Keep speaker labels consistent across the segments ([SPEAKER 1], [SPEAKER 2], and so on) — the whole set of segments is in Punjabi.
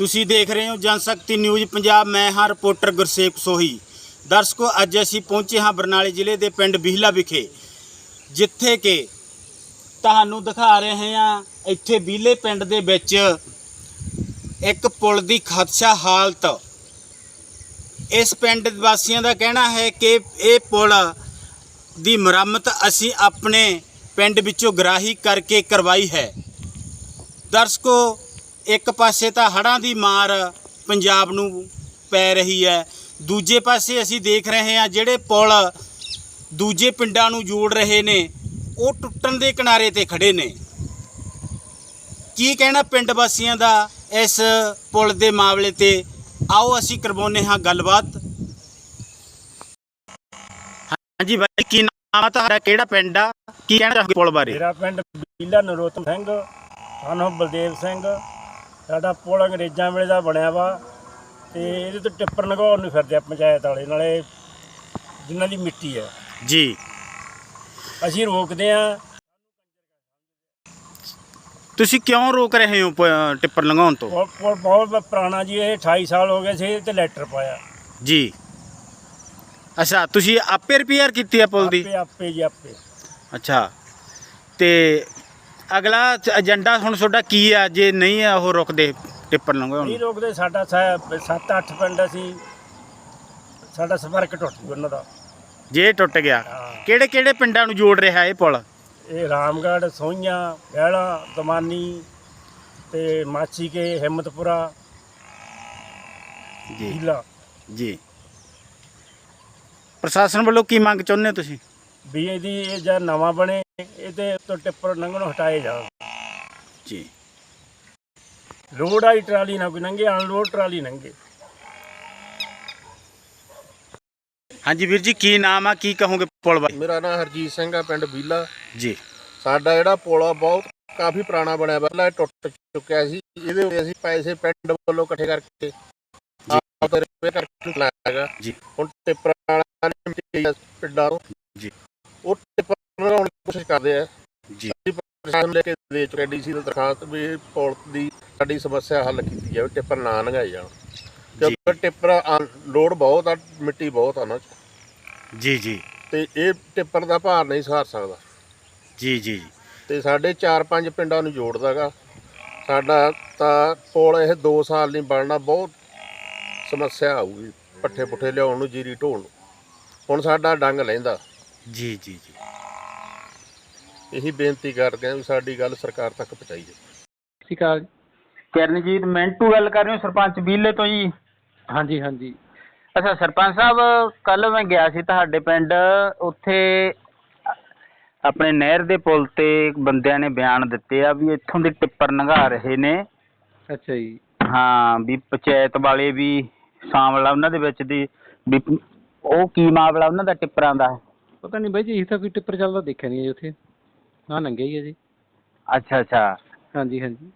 [SPEAKER 1] ਤੁਸੀਂ ਦੇਖ ਰਹੇ ਹੋ ਜਨਸ਼ਕਤੀ ਨਿਊਜ਼ ਪੰਜਾਬ, ਮੈਂ ਹਾਂ ਰਿਪੋਰਟਰ ਗੁਰਸੇਵ ਸੋਹੀ। ਦਰਸ਼ਕੋ, ਅੱਜ ਅਸੀਂ ਪਹੁੰਚੇ ਹਾਂ ਬਰਨਾਲੇ ਜ਼ਿਲ੍ਹੇ ਦੇ ਪਿੰਡ ਬਿਹਲਾ ਵਿਖੇ, ਜਿੱਥੇ ਕਿ ਤੁਹਾਨੂੰ ਦਿਖਾ ਰਹੇ ਹਾਂ, ਇੱਥੇ ਬਿਹਲੇ ਪਿੰਡ ਦੇ ਵਿੱਚ ਇੱਕ ਪੁਲ ਦੀ ਖਦਸ਼ਾ ਹਾਲਤ। ਇਸ ਪਿੰਡ ਵਾਸੀਆਂ ਦਾ ਕਹਿਣਾ ਹੈ ਕਿ ਇਹ ਪੁਲ ਦੀ ਮੁਰੰਮਤ ਅਸੀਂ ਆਪਣੇ ਪਿੰਡ ਵਿੱਚੋਂ ਗਰਾਹੀ ਕਰਕੇ ਕਰਵਾਈ ਹੈ। ਦਰਸ਼ਕੋ ਇੱਕ ਪਾਸੇ ਤਾਂ ਹੜ੍ਹਾਂ ਦੀ ਮਾਰ ਪੰਜਾਬ ਨੂੰ ਪੈ ਰਹੀ ਹੈ, ਦੂਜੇ ਪਾਸੇ ਅਸੀਂ ਦੇਖ ਰਹੇ ਹਾਂ ਜਿਹੜੇ ਪੁਲ ਦੂਜੇ ਪਿੰਡਾਂ ਨੂੰ ਜੋੜ ਰਹੇ ਨੇ, ਉਹ ਟੁੱਟਣ ਦੇ ਕਿਨਾਰੇ ਤੇ ਖੜੇ ਨੇ। ਕੀ ਕਹਿਣਾ ਪਿੰਡ ਵਾਸੀਆਂ ਦਾ ਇਸ ਪੁਲ ਦੇ ਮਾਮਲੇ ਤੇ? ਆਓ ਅਸੀਂ ਕਰਵਾਉਂਦੇ ਹਾਂ ਗੱਲਬਾਤ। ਹਾਂਜੀ ਬਾਈ ਕੀ ਨਾਮ ਤੁਹਾਡਾ? ਕਿਹੜਾ ਪਿੰਡ ਆ? ਕੀ ਕਹਿਣਾ ਚਾਹੋਗੇ ਪੁਲ ਬਾਰੇ?
[SPEAKER 2] ਮੇਰਾ ਪਿੰਡ ਬੀਲਾ ਨਰੋਤਮ ਸਿੰਘ ਸਾਨੂੰ ਬਲਦੇਵ ਸਿੰਘ। ਸਾਡਾ ਪੁਲ ਅੰਗਰੇਜ਼ਾਂ ਵੇਲੇ ਦਾ ਬਣਿਆ ਵਾ ਤੇ ਇਹਦੇ ਤੋਂ ਟਿੱਪਰ ਲਗਾਉਣ ਨੂੰ ਫਿਰਦੇ ਆ ਪੰਚਾਇਤ ਵਾਲੇ ਨਾਲੇ ਜਿਨ੍ਹਾਂ ਦੀ ਮਿੱਟੀ ਹੈ
[SPEAKER 1] ਜੀ।
[SPEAKER 2] ਅਸੀਂ ਰੋਕਦੇ ਆ।
[SPEAKER 1] ਤੁਸੀਂ ਕਿਉਂ ਰੋਕ ਰਹੇ ਹੋ ਪ- ਟਿੱਪਰ ਲੰਘਾਉਣ ਤੋਂ?
[SPEAKER 2] ਪੁਲ ਪੁਲ ਬਹੁਤ ਪੁਰਾਣਾ ਜੀ ਇਹ 28 ਸਾਲ ਹੋ ਗਏ ਸੀ ਇਹਦੇ ਤੇ ਲੈਟਰ ਪਾਇਆ।
[SPEAKER 1] ਜੀ। ਅੱਛਾ ਤੁਸੀਂ ਆਪੇ ਰਿਪੇਅਰ ਕੀਤੀ ਆ ਪੁਲ ਦੀ?
[SPEAKER 2] ਆਪੇ ਆਪੇ ਜੀ ਆਪੇ।
[SPEAKER 1] ਅੱਛਾ। ਤੇ ਅਗਲਾ ਏਜੰਡਾ ਹੁਣ ਤੁਹਾਡਾ ਕੀ ਆ? ਜੇ ਨਹੀਂ ਆ ਉਹ ਰੁਕਦੇ ਟਿੱਪਰ ਲੰਘਾਉਣ
[SPEAKER 2] ਨਹੀਂ? ਰੋਕਦੇ ਸਾਡਾ 7-8 ਪਿੰਡ ਅਸੀਂ ਸਾਡਾ ਸੰਪਰਕ ਟੁੱਟ ਗਿਆ ਉਹਨਾਂ ਦਾ।
[SPEAKER 1] ਜੇ ਟੁੱਟ ਗਿਆ
[SPEAKER 2] ਹਾਂ।
[SPEAKER 1] ਕਿਹੜੇ ਕਿਹੜੇ ਪਿੰਡਾਂ ਨੂੰ ਜੋੜ ਰਿਹਾ ਇਹ ਪੁਲ?
[SPEAKER 2] ਇਹ ਰਾਮਗੜ੍ਹ ਸੋਈਆਂ ਗਹਿਲਾ ਦਮਾਨੀ ਤੇ ਮਾਛੀ ਕੇ ਹਿੰਮਤਪੁਰਾ
[SPEAKER 1] ਜੀ।
[SPEAKER 2] ਢੀਲਾ।
[SPEAKER 1] ਜੀ। ਪ੍ਰਸ਼ਾਸਨ ਵੱਲੋਂ ਕੀ ਮੰਗ ਚਾਹੁੰਦੇ ਹੋ ਤੁਸੀਂ?
[SPEAKER 2] ਵੀ ਇਹਦੀ ਇਹ ਜਾਂ ਨਵਾਂ ਬਣੇ। ਇਹਦੇ ਤੋਂ ਟਿੱਪਰ ਲੰਘਣੋਂ ਹਟਾਏ ਜਾਣ।
[SPEAKER 1] ਜੀ।
[SPEAKER 2] ਲੋਡ ਵਾਲੀ ਟਰਾਲੀ ਨਾ ਕੋਈ ਲੰਘੇ ਅਨਲੋਡ ਟਰਾਲੀ ਲੰਘੇ
[SPEAKER 1] ਹਾਂਜੀ ਵੀਰ ਜੀ ਕੀ ਨਾਮ ਆ ਕੀ ਕਹੋਗੇ ਪੁਲ ਬਾਰੇ?
[SPEAKER 3] ਮੇਰਾ ਨਾਮ ਹਰਜੀਤ ਸਿੰਘ ਆ ਪਿੰਡ ਬੀਲਾ।
[SPEAKER 1] ਜੀ।
[SPEAKER 3] ਸਾਡਾ ਜਿਹੜਾ ਪੁਲ ਆ ਬਹੁਤ ਕਾਫੀ ਪੁਰਾਣਾ ਬਣਿਆ। ਪਹਿਲਾਂ ਇਹ ਟੁੱਟ ਚੁੱਕਿਆ ਸੀ। ਇਹਦੇ ਉੱਤੇ ਅਸੀਂ ਪੈਸੇ ਪਿੰਡ ਵੱਲੋਂ ਇਕੱਠੇ ਕਰਕੇ ਆਪ ਰਿਪੇਅਰ ਕਰਕੇ ਲਾਇਆਗਾ
[SPEAKER 1] ਜੀ।
[SPEAKER 3] ਹੁਣ ਟਿੱਪਰ ਵਾਲਿਆਂ ਨੇ ਮਿੱਟੀ ਆ ਪਿੰਡਾਂ ਤੋਂ।
[SPEAKER 1] ਜੀ।
[SPEAKER 3] ਉਹ ਟਿੱਪਰ ਕੋਸ਼ਿਸ਼ ਕਰਦੇ ਆ।
[SPEAKER 1] ਜੀ।
[SPEAKER 3] ਪ੍ਰਸ਼ਾਸਨ ਨੂੰ ਲੈ ਕੇ ਦੇ ਚੁੱਕੇ ਡੀਸੀ ਨੂੰ ਦਰਖਾਸਤ ਵੀ ਪੁਲ ਦੀ ਸਾਡੀ ਸਮੱਸਿਆ ਹੱਲ ਕੀਤੀ ਜਾਵੇ ਟਿੱਪਰ ਨਾ ਲੰਘਾਏ ਜਾਣ। ਕਿਉਂਕਿ ਟਿੱਪਰ ਲੋਡ ਬਹੁਤ ਆ ਮਿੱਟੀ ਬਹੁਤ ਆ 'ਚ।
[SPEAKER 1] ਜੀ ਜੀ।
[SPEAKER 3] ਤੇ ਇਹ ਟਿੱਪਰ ਦਾ ਭਾਰ ਨਹੀਂ ਸਹਾਰ ਸਕਦਾ।
[SPEAKER 1] ਜੀ ਜੀ।
[SPEAKER 3] ਤੇ ਸਾਡੇ 4-5 ਪਿੰਡਾਂ ਨੂੰ ਜੋੜਦਾਗਾ। ਸਾਡਾ ਤਾਂ ਪੁਲ ਇਹ 2 ਸਾਲ ਨਹੀਂ ਬਣਨਾ ਬਹੁਤ ਸਮੱਸਿਆ ਆਊਗੀ। ਪੱਠੇ ਪੁੱਠੇ ਲਿਆਉਣ ਨੂੰ ਜੀਰੀ ਢੋਣ ਨੂੰ। ਹੁਣ ਸਾਡਾ ਡੰਗ ਲੈਂਦਾ।
[SPEAKER 1] ਜੀ ਜੀ ਜੀ।
[SPEAKER 3] ਇਹੀ ਬੇਨਤੀ ਕਰਦੇ ਆ ਵੀ ਸਾਡੀ ਗੱਲ ਸਰਕਾਰ ਤੱਕ ਪਹੁੰਚਾਈ ਜਾਵੇ।
[SPEAKER 4] ਸਿਕਾਲ
[SPEAKER 1] ਕਰਨਜੀਤ ਮਿੰਟੂ ਗੱਲ ਕਰ ਰਹੇ ਹੋ ਸਰਪੰਚ ਬੀਲੇ ਤੋਂ ਜੀ।
[SPEAKER 4] ਹਾਂਜੀ ਹਾਂਜੀ।
[SPEAKER 1] ਅੱਛਾ ਸਰਪੰਚ ਸਾਹਿਬ ਕੱਲ ਮੈਂ ਗਿਆ ਸੀ ਤੁਹਾਡੇ ਪਿੰਡ ਉੱਥੇ ਆਪਣੇ ਨਹਿਰ ਦੇ ਪੁਲ ਤੇ ਬੰਦਿਆਂ ਨੇ ਬਿਆਨ ਦਿੱਤੇ ਆ ਵੀ ਇੱਥੋਂ ਦੇ ਟਿੱਪਰ ਲੰਘਾ ਰਹੇ ਨੇ।
[SPEAKER 4] ਅੱਛਾ ਜੀ।
[SPEAKER 1] ਹਾਂ ਵੀ ਪੰਚਾਇਤ ਵਾਲੇ ਵੀ ਸ਼ਾਮਲ ਉਹਨਾਂ ਦੇ ਵਿੱਚ ਦੀ ਵੀ ਉਹ ਕੀ ਮਾਮਲਾ ਉਹਨਾਂ ਦਾ ਟਿੱਪਰਾਂ ਦਾ?
[SPEAKER 4] ਪਤਾ ਨਹੀਂ ਬਾਈ ਜੀ ਇਹ ਤਾਂ ਕੋਈ ਟਿੱਪਰ ਚੱਲਦਾ ਦੇਖਿਆ ਨਹੀਂ ਜੀ ਉੱਥੇ। ਨਾ ਲੰਘਿਆ ਹੀ ਹੈ ਜੀ।
[SPEAKER 1] ਅੱਛਾ ਅੱਛਾ।
[SPEAKER 4] ਹਾਂਜੀ ਹਾਂਜੀ।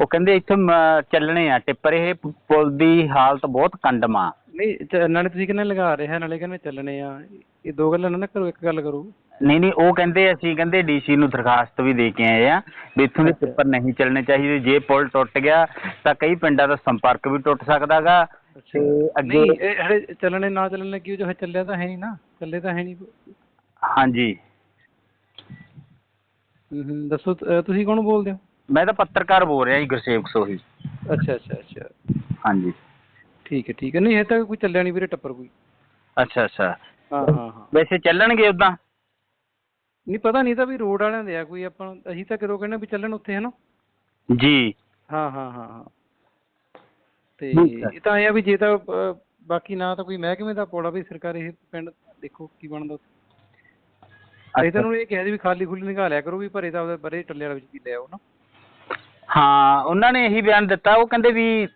[SPEAKER 1] ਉਹ ਕਹਿੰਦੇ ਇੱਥੇ ਮ- ਚੱਲਣੇ ਆ ਟਿੱਪਰ ਇਹ ਪ- ਪੁਲ ਦੀ ਹਾਲਤ ਬਹੁਤ ਕੰਡਮਾ
[SPEAKER 4] ਨਹੀਂ ਚ- ਨਾਲੇ ਤੁਸੀਂ ਕਹਿੰਦੇ ਲਗਾ ਰਿਹਾ ਨਾਲੇ ਕਹਿੰਦੇ ਚੱਲਣੇ ਆ। ਇਹ ਦੋ ਗੱਲਾਂ ਨਾ ਨਾ ਕਰੋ ਇੱਕ ਗੱਲ ਕਰੋ।
[SPEAKER 1] ਨਹੀਂ ਨਹੀਂ ਉਹ ਕਹਿੰਦੇ ਅਸੀਂ ਕਹਿੰਦੇ ਡੀਸੀ ਨੂੰ ਦਰਖਾਸਤ ਵੀ ਦੇ ਕੇ ਆਏ ਆ ਵੀ ਇੱਥੋਂ ਦੇ। ਟਿੱਪਰ ਨਹੀਂ ਚੱਲਣੇ ਚਾਹੀਦੇ। ਜੇ ਪੁਲ ਟੁੱਟ ਗਿਆ ਤਾਂ ਕਈ ਪਿੰਡਾਂ ਦਾ ਸੰਪਰਕ ਵੀ ਟੁੱਟ ਸਕਦਾਗਾ ਤੇ ਅੱਗੇ
[SPEAKER 4] ਨਹੀਂ ਇਹ ਹਲੇ ਚੱਲਣੇ ਨਾ ਚੱਲਣੇ ਕਿਉਂ ਜੋ ਚੱਲਿਆ ਤਾਂ ਹੈ ਨਹੀਂ ਨਾ। ਚੱਲੇ ਤਾਂ ਹੈ ਨਹੀਂ।
[SPEAKER 1] ਹਾਂਜੀ।
[SPEAKER 4] ਹੂੰ ਹੂੰ ਦੱਸੋ ਅ, ਤੁਸੀਂ ਕੌਣ ਬੋਲਦੇ ਹੋ?
[SPEAKER 1] ਮੈਂ ਤਾਂ ਪੱਤਰਕਾਰ ਬੋਲ ਰਿਹਾ ਜੀ ਗੁਰਸੇਵਕ ਸੋਹੀ।
[SPEAKER 4] ਅੱਛਾ ਅੱਛਾ ਅੱਛਾ।
[SPEAKER 1] ਹਾਂਜੀ।
[SPEAKER 4] ਠੀਕ ਹੈ ਠੀਕ ਹੈ। ਨਹੀਂ ਇਹ ਤਾਂ ਕੋਈ ਚੱਲਿਆ ਨਹੀਂ ਵੀਰੇ ਟੱਪਰ ਕੋਈ।
[SPEAKER 1] ਅੱਛਾ ਅੱਛਾ।
[SPEAKER 4] ਹਾਂ ਹਾਂ ਹਾਂ।
[SPEAKER 1] ਵੈਸੇ ਚੱਲਣਗੇ ਉਦਾਂ
[SPEAKER 4] ਨਹੀਂ ਪਤਾ ਨਹੀਂ ਤਾਂ ਵੀ ਰੋਡ ਵਾਲਿਆਂ ਦੇ ਆ ਕੋਈ। ਆਪਾਂ ਨੂੰ- ਅਸੀਂ ਤਾਂ ਕਦੋਂ ਕਹਿੰਦੇ ਵੀ ਚੱਲਣ ਉੱਥੇ ਹੈ ਨਾ
[SPEAKER 1] ਜੀ।
[SPEAKER 4] ਹਾਂ ਹਾਂ ਹਾਂ ਹਾਂ। ਤੇ
[SPEAKER 1] ਠੀਕ ਹੈ।
[SPEAKER 4] ਇਹ ਤਾਂ ਇਹ ਆ ਵੀ ਜੇ ਤਾਂ ਅਹ, ਬਾਕੀ ਨਾ ਤਾਂ ਕੋਈ ਮਹਿਕਮੇ ਦਾ ਪੋੜਾ ਵੀ ਸਰਕਾਰ ਇਹ ਪਿੰਡ ਦੇਖੋ ਕੀ ਬਣਦਾ ਉੱਥੇ। ਅਸੀਂ ਤਾਂ ਉਹਨੂੰ ਇਹ ਕਿਹਾ ਸੀ ਵੀ ਖਾਲੀ ਖੁੱਲੀ ਨਿਕਾਲ ਲਿਆ ਕਰੋ ਵੀ ਭਰੇ ਤਾਂ ਉਹਦੇ ਬਰੇ ਟੱਲੇ ਵਾਲੇ ਵਿੱਚ ਵੀ ਲੈ ਆਓ ਨਾ।
[SPEAKER 1] ਹਾਂ ਉਹਨਾਂ ਨੇ ਇਹੀ ਬਿਆਨ ਦਿੱਤਾ ਉਹ ਕਹਿੰਦੇ ਵੀ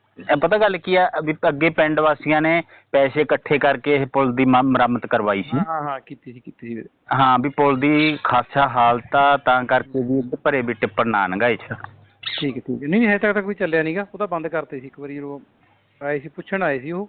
[SPEAKER 1] ਪਤਾ ਗੱਲ ਕੀ ਆ ਵੀ ਅੱਗੇ ਪਿੰਡ ਵਾਸੀਆਂ ਨੇ ਪੈਸੇ ਇਕੱਠੇ ਕਰਕੇ ਇਹ ਪੁਲ ਦੀ ਮ- ਮੁਰੰਮਤ ਕਰਵਾਈ ਸੀ।
[SPEAKER 4] ਹਾਂ ਹਾਂ ਹਾਂ ਕੀਤੀ ਸੀ ਕੀਤੀ ਸੀ। ਵੀਰੇ।
[SPEAKER 1] ਹਾਂ ਵੀ ਪੁਲ ਦੀ ਖਾਸਾ ਹਾਲਤ ਆ ਤਾਂ ਕਰਕੇ ਵੀ ਇੱਧਰ ਭਰੇ ਵੀ ਟਿੱਪਰ ਨਾ ਨੰਗਾਏ ਚ।
[SPEAKER 4] ਠੀਕ ਹੈ ਠੀਕ ਹੈ। ਨਹੀਂ ਹਜੇ ਤੱਕ ਤਾਂ ਕੋਈ ਚੱਲਿਆ ਨਹੀਂਗਾ ਉਹ ਤਾਂ ਬੰਦ ਕਰਤੇ ਸੀ ਇੱਕ ਵਾਰੀ ਜਦੋਂ ਆਏ ਸੀ ਪੁੱਛਣ ਆਏ ਸੀ ਉਹ।